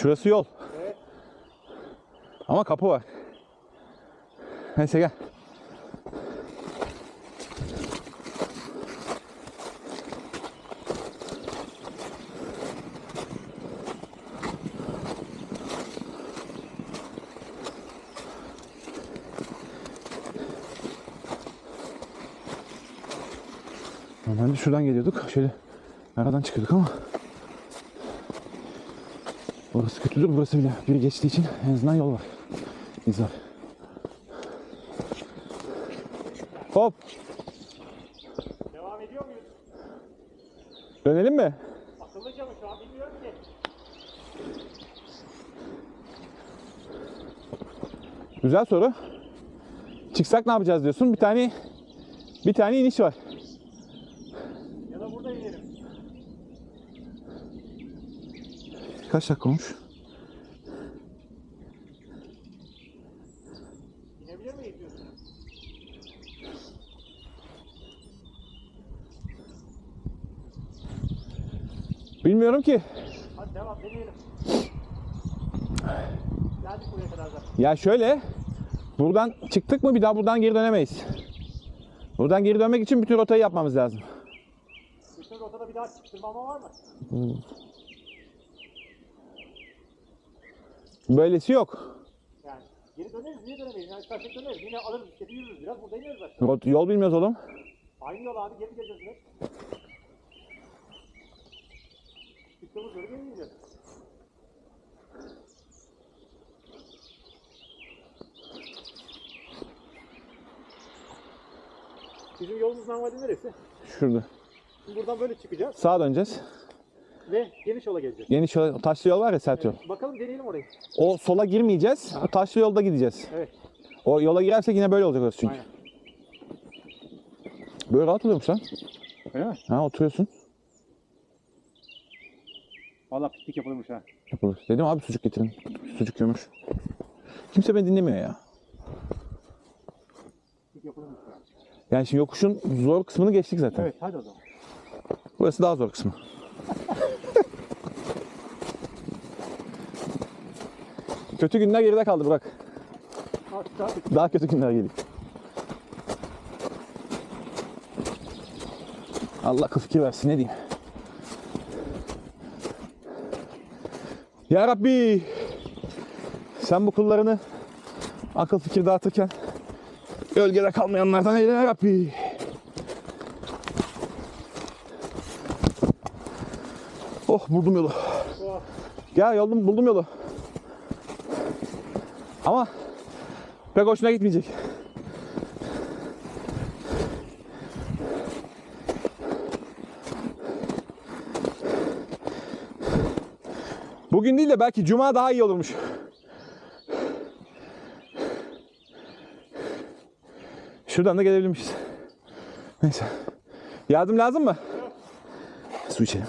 Şurası yol. Evet. Ama kapı var. Neyse gel. Normalde şuradan geliyorduk. Şöyle aradan çıkıyorduk ama Orası kötüdür. Burası bile biri geçtiği için en azından yol var. İz var. Hop. Devam ediyor muyuz? Dönelim mi? Akıllıca mı şu an bilmiyorum ki. Güzel soru. Çıksak ne yapacağız diyorsun? Bir tane bir tane iniş var. Ya da burada inelim. Kaç dakika olmuş? İnebilir miyiz diyorsun? Bilmiyorum ki. Hadi devam deneyelim. Geldik buraya kadar da. Ya şöyle. Buradan çıktık mı bir daha buradan geri dönemeyiz. Buradan geri dönmek için bütün rotayı yapmamız lazım. Bütün rotada bir daha çıktırmama var mı? Böylesi yok. Yani geri döneriz niye dönemeyiz? Yani istersek döneriz. Yine alırız bisikleti yürürüz biraz. Burada ineriz aşağı. Rot- Yol bilmiyoruz oğlum. Aynı yol abi geri geleceğiz direkt. Çıktığımız yolu geri gideceğiz. Bizim yolumuz normalde neresi? Şurada. Şimdi buradan böyle çıkacağız Sağa döneceğiz. Ve geniş yola geleceğiz. Geniş yol, taşlı yol var ya sert yol. Bakalım deneyelim orayı. O sola girmeyeceğiz. O taşlı yolda gideceğiz. Evet. O yola girersek yine böyle olacak orası çünkü. Aynen. Böyle rahat oluyormuş lan. Öyle mi? Ha oturuyorsun. Valla piknik yapılırmış ha. Yapılır. Dedim abi sucuk getirin. Sucuk gömür. Kimse beni dinlemiyor ya. Piknik yapılırmış. Yani şimdi yokuşun zor kısmını geçtik zaten. Evet hadi o zaman. Burası daha zor kısmı. Kötü günler geride kaldı. Artık daha kötü günler geliyor. Allah akıl fikir versin ne diyeyim. Ya Rabbi sen bu kullarını akıl fikir dağıtırken gölgede kalmayanlardan eyle ya Rabbi. Oh buldum yolu. Gel yolum buldum yolu. Ama pek hoşuna gitmeyecek. Bugün değil de belki cuma daha iyi olurmuş. Şuradan da gelebilirmişiz. Neyse. Yardım lazım mı? Su içelim.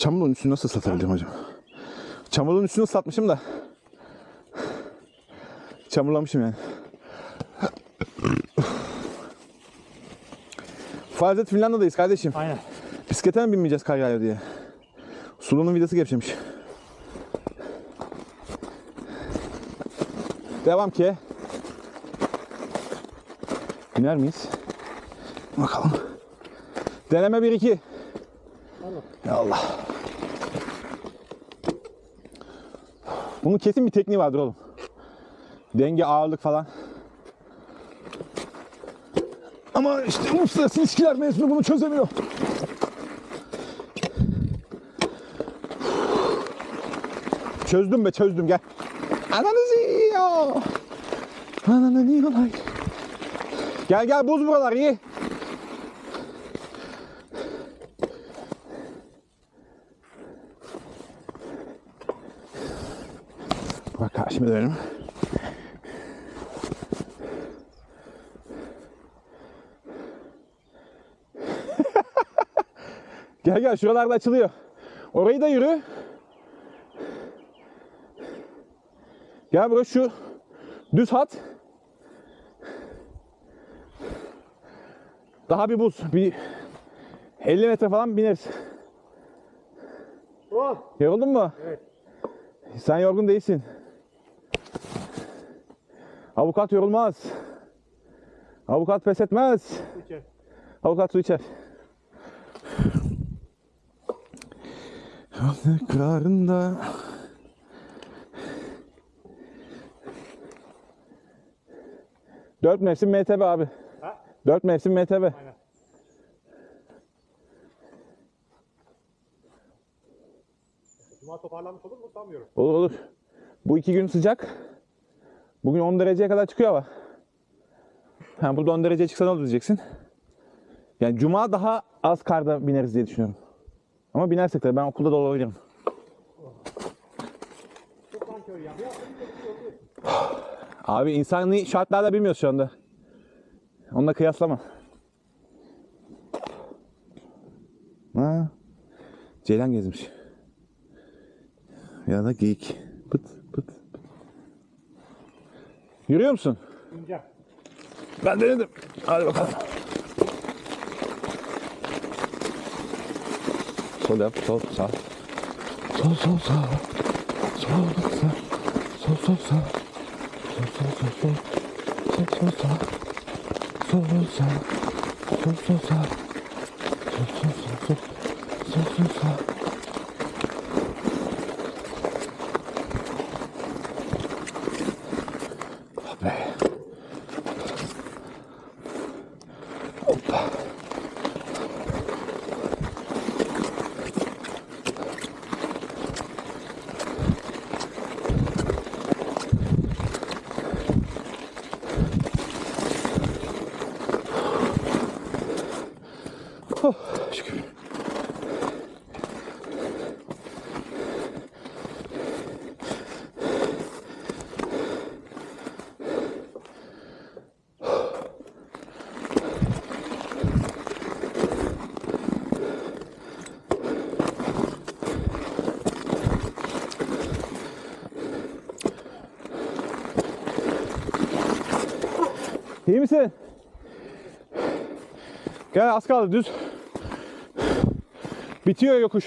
Çamurluğun üstünü nasıl ıslatabilirim acaba? Çamurluğun üstünü ıslatmışım da. Çamurlamışım yani. Farz et Finlandiya'dayız kardeşim. Aynen. Bisiklete mi binmeyeceğiz yağıyor diye? Sulu'nun vidası gevşemiş. Devam ki. Biner miyiz? Bakalım. Deneme 1-2. Tamam. Ya Allah. Bunun kesin bir tekniği vardır oğlum. Denge, ağırlık falan. Ama işte uluslararası ilişkiler mezunu bunu çözemiyor. Çözdüm be çözdüm gel. Ananızı yiyor. Ananı yiyorlar. Gel gel buz buralar iyi. Karşıma dönelim. Gel gel şuralarda açılıyor. Orayı da yürü. Gel buraya şu düz hat. Daha bir buz. Bir 50 metre falan bineriz. Oh. Yoruldun mu? Evet. Sen yorgun değilsin. Avukat yorulmaz. Avukat pes etmez. İçer. Avukat su içer. Tekrarında. Dört mevsim MTB abi. Ha? Dört mevsim MTB. Aynen. Cuma toparlanmış olur mu sanmıyorum. Olur olur. Bu iki gün sıcak. Bugün 10 dereceye kadar çıkıyor hava. Ha, burada 10 dereceye çıksa ne olur diyeceksin. Yani cuma daha az karda bineriz diye düşünüyorum. Ama binersek de ben okulda da olabilirim. Abi insani şartlarda bilmiyoruz şu anda. Onunla kıyaslama. Ha. Ceylan gezmiş. Ya da geyik. Pıt pıt. Yürüyor musun? İnce. Ben denedim. Hadi bakalım. Sol yap, sol, sağ. Sol, sol, sağ. Sol, sağ. Sol, sol, sağ. Sol, sol, sol, sol. Sol, sol, sağ. Sol, sol, sağ. Sol, sol, sağ. Sol, sol, sol, sol. Sol, sol, sağ. İyi misin? Gel az kaldı düz. Bitiyor yokuş.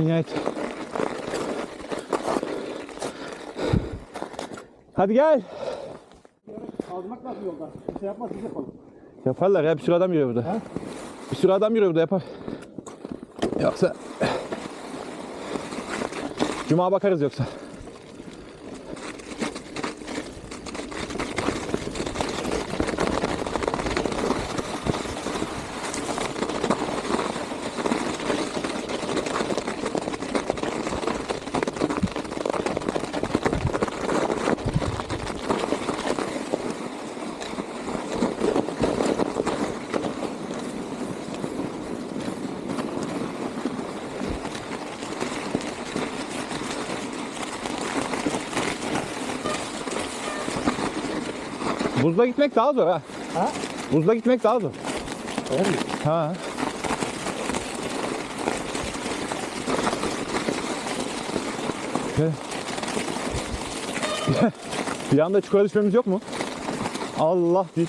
manyak. Hadi gel. Almak lazım yolda. Bir şey yapmaz biz şey yapalım. Yaparlar ya bir sürü adam yürüyor burada. Ha? Bir sürü adam yürüyor burada yapar. Yoksa Cuma bakarız yoksa. Buzda gitmek daha zor ha. Ha? Buzda gitmek daha zor. Öyle mi? Ha. Bir anda çukura düşmemiz yok mu? Allah bir.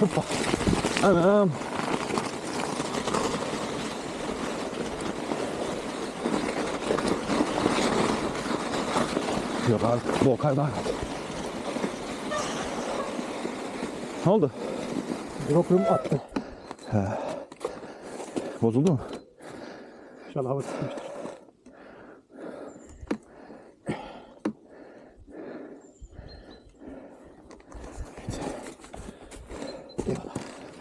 Hoppa. Anam. Yok abi o kadar. Ne oldu? Drop'um attı. Bozuldu mu? İnşallah hava tutmuştur.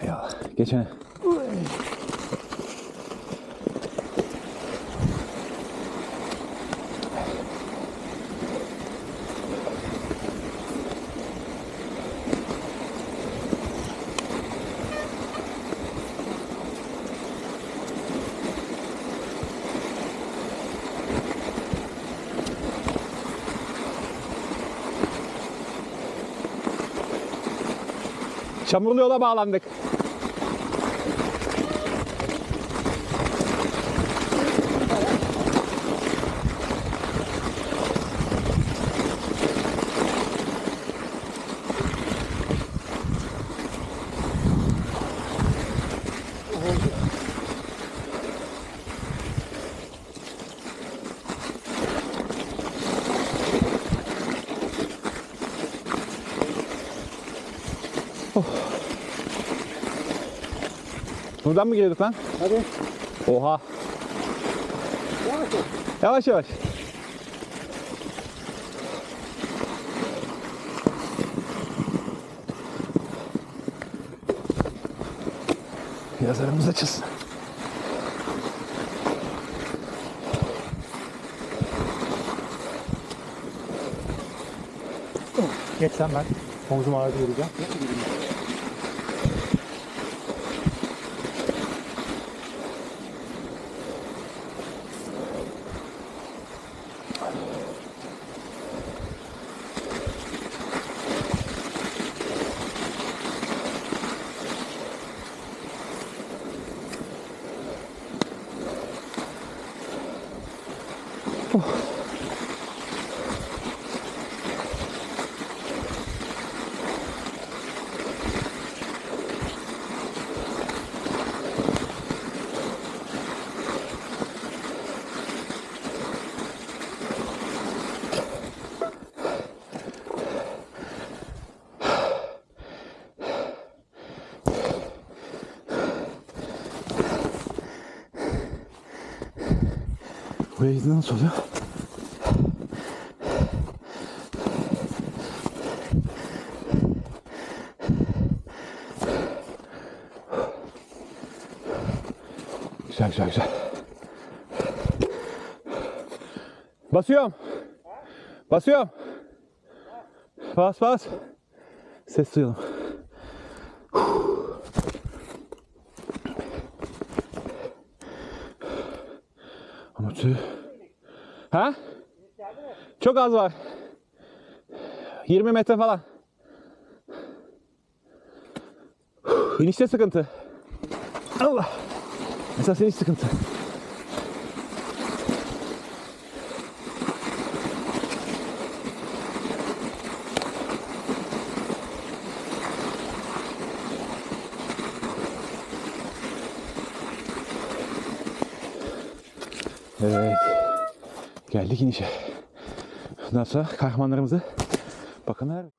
Ya geçene. Çamurlu yola bağlandık. Buradan mı giriyorduk lan? Hadi. Oha. Yavaş ol. Yavaş yavaş. Yazarımız açılsın. Geç sen ben. Omzum ağrıdı yürüyeceğim. Buraya gidince nasıl oluyor? Güzel güzel güzel. Basıyorum. Basıyorum. Bas bas. Ses duyalım. Ama tüh. Ha? Çok az var. 20 metre falan. İnişte sıkıntı. Allah. Esas iniş sıkıntı. Evet. Geldik inişe. Bundan sonra kahramanlarımızı bakanlar. Gel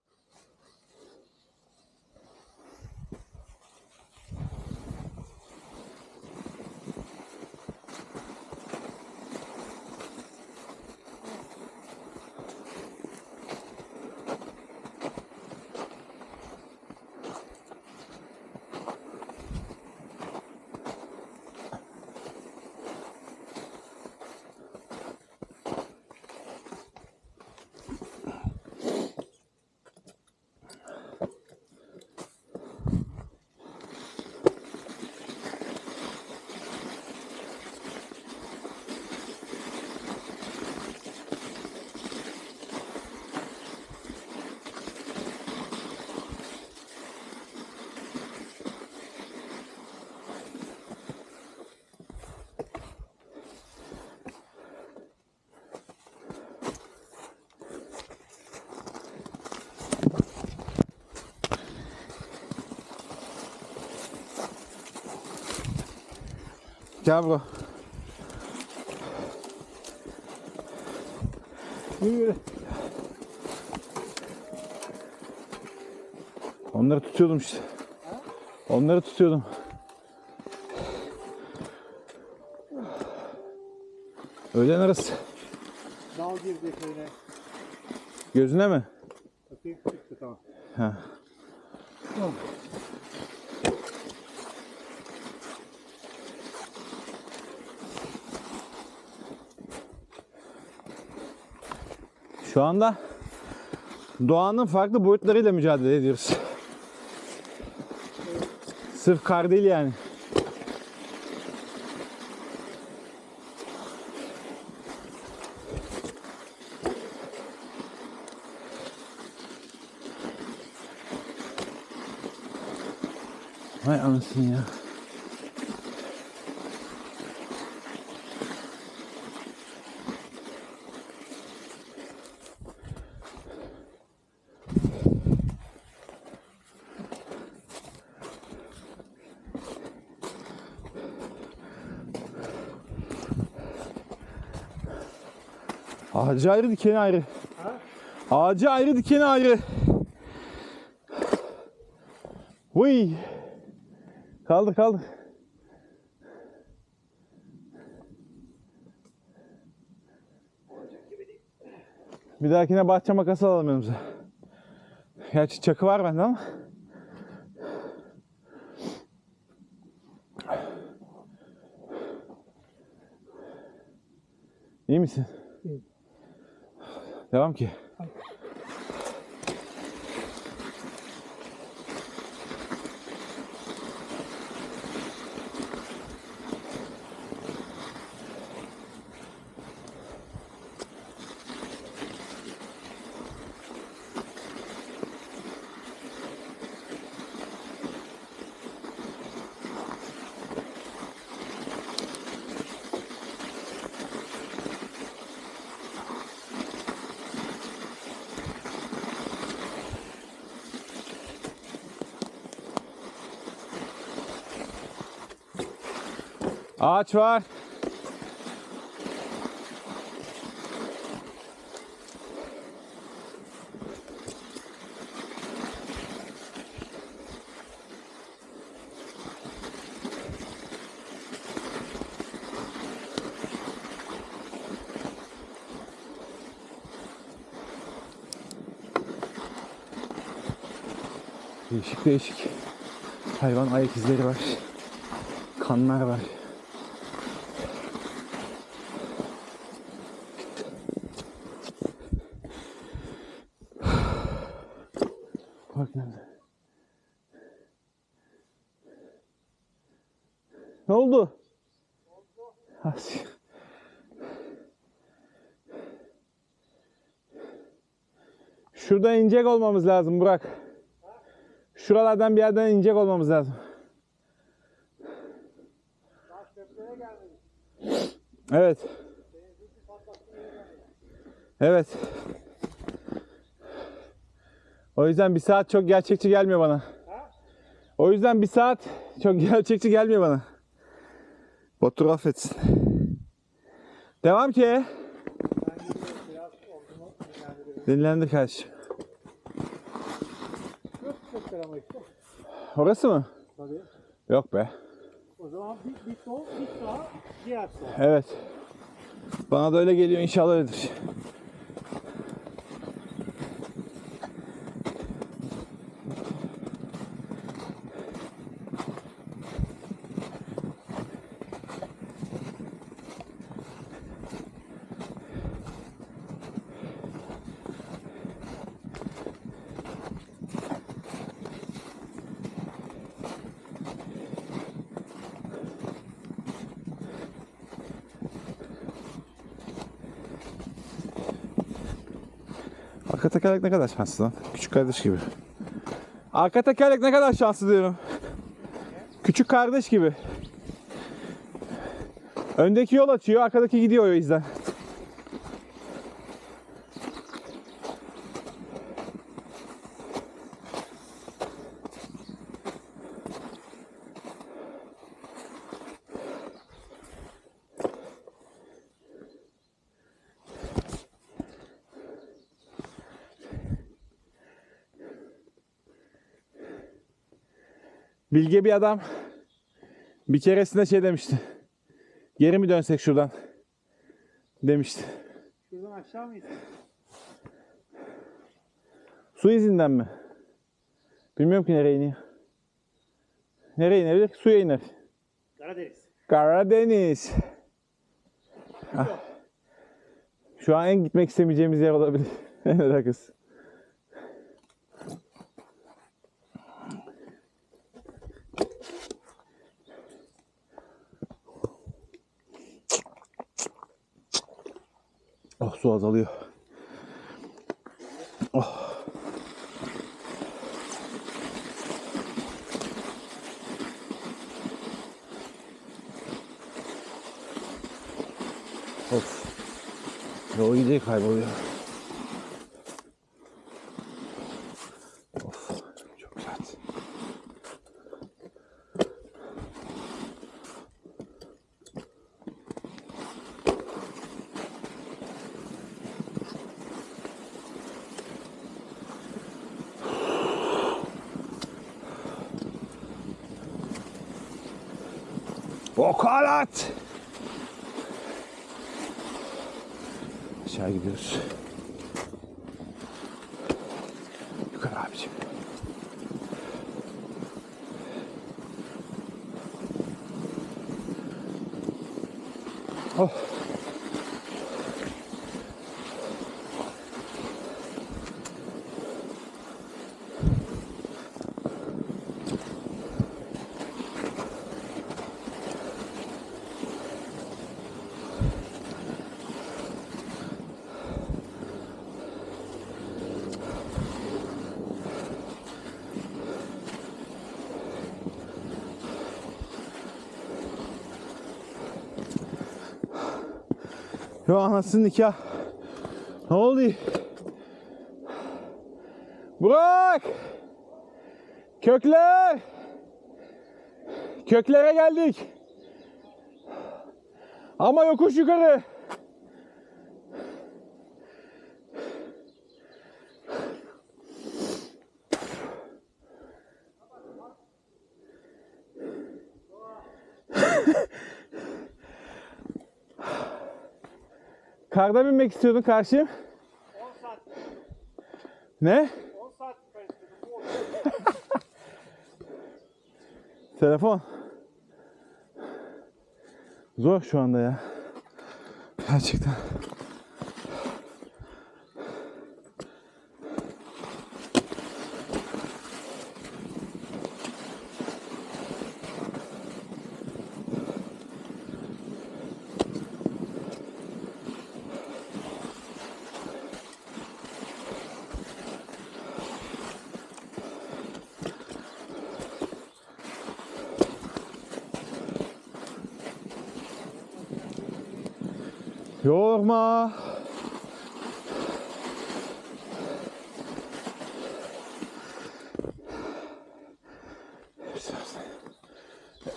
Yavru. Yürü. Onları tutuyordum işte. Onları tutuyordum. Öğlen arası. Dal girdi köyüne. Gözüne mi? Bakayım çıktı tamam. Ha. Şu anda doğanın farklı boyutlarıyla mücadele ediyoruz. Sırf kar değil yani. Vay anasını ya. Ağacı ayrı dikeni ayrı. Ha? Ağacı ayrı dikeni ayrı. Vıy. Kaldır kaldır. Bir dahakine bahçe makası alalım yanımıza. Gerçi çakı var bende ama. İyi misin? İyiyim. Devam ki. Ağaç var. Değişik değişik hayvan ayak izleri var. Kanlar var. Bak nerede? Ne oldu? Oldu. Şurada inecek olmamız lazım Burak. Şuralardan bir yerden inecek olmamız lazım. Evet. Evet. O yüzden bir saat çok gerçekçi gelmiyor bana. O yüzden bir saat çok gerçekçi gelmiyor bana. Batur affetsin. Devam ki. Dinlendir kardeşim. Çok çok ama işte. Orası mı? Tabii. Yok be. O zaman bir, bir sol, bir sağ, diğer sol. Evet. Bana da öyle geliyor inşallah öyledir. Arka tekerlek ne kadar şanslı lan. Küçük kardeş gibi. Arka tekerlek ne kadar şanslı diyorum. Küçük kardeş gibi. Öndeki yol açıyor, arkadaki gidiyor o yüzden. Bilge bir adam bir keresinde şey demişti. Geri mi dönsek şuradan? demişti. Şuradan aşağı mıyız? Su izinden mi? Bilmiyorum ki nereye iniyor. Nereye inebilir? Suya iner. Karadeniz. Karadeniz. Ah. Şu an en gitmek istemeyeceğimiz yer olabilir. en alakası. Oh su azalıyor. Oh. Of. Yol iyice kayboluyor. Of. Çok sert. Vokalat! Aşağı gidiyoruz. Yo anasının nikah. Ne oldu? Burak! Kökler! Köklere geldik. Ama yokuş yukarı. Karda binmek istiyordun karşı. 10 saat. Ne? 10 saat. Telefon. Zor şu anda ya. Gerçekten. Yorma.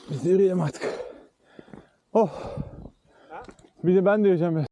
Biz de yürüyelim artık. Oh. Bir de ben de yürüyeceğim biraz.